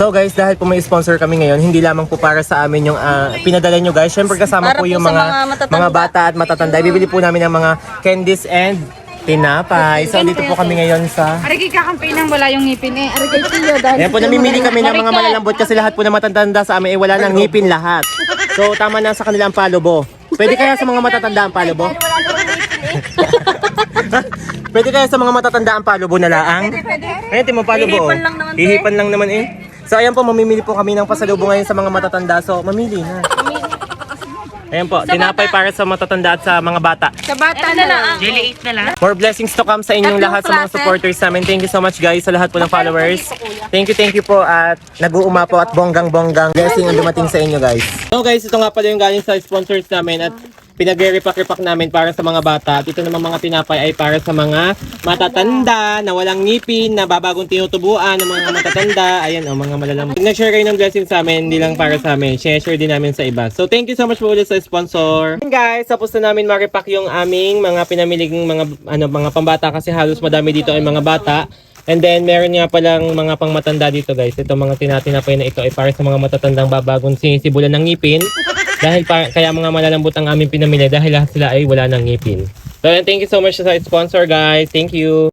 So guys, dahil po may sponsor kami ngayon, hindi lamang po para sa amin yung ah, pinadala nyo guys. Syempre kasama Para po po yung sa mga, mga matatanda. mga bata at matatanda. Bibili po namin ng mga candies and tinapay. So dito po kami ngayon sa... Ari kay kakampay nang wala yung ngipin eh. Ari kay Tio dahil. Ayan po, namimili kami ng mga malalambot kasi lahat po na matatanda sa amin ay wala nang ngipin lahat. So tama na sa kanila ang palubo. Pwede kaya sa mga matatanda ang palubo? Pwede kaya sa mga matatanda ang palubo na laang? Ayun, timo palubo. Hihipan lang naman to Hihipan lang naman eh. So ayan po, mamimili po kami ng pasalubong ngayon sa mga matatanda. So mamili na. Ayan po, tinapay para sa matatanda at sa mga bata. Sa bata na lang. Jelly 8 na lang. More blessings to come sa inyong Tatlong lahat sa mga supporters namin. Thank you so much guys sa lahat po ng followers. Thank you, thank you po at nag-uuma po at bonggang-bonggang blessing ang dumating sa inyo guys. So guys, ito nga pala yung galing sa sponsors namin at pinagre-repack-repack namin para sa mga bata. At ito naman mga tinapay ay para sa mga matatanda na walang ngipin, na babagong tinutubuan ng mga matatanda. Ayan o, mga malalamang. Nag-share kayo ng blessing sa amin, hindi lang para sa amin. Share-share din namin sa iba. So thank you so much po ulit sa sponsor. And guys, tapos na namin ma-repack yung aming mga pinamiling mga ano mga pambata kasi halos madami dito ay mga bata. And then meron nga palang mga pangmatanda dito guys. Ito mga tinatinapay na ito ay para sa mga matatandang babagong sinisibulan ng ngipin. Dahil pa, kaya mga malalambot ang aming pinamili dahil lahat sila ay wala ng ngipin. So, thank you so much sa sponsor guys. Thank you.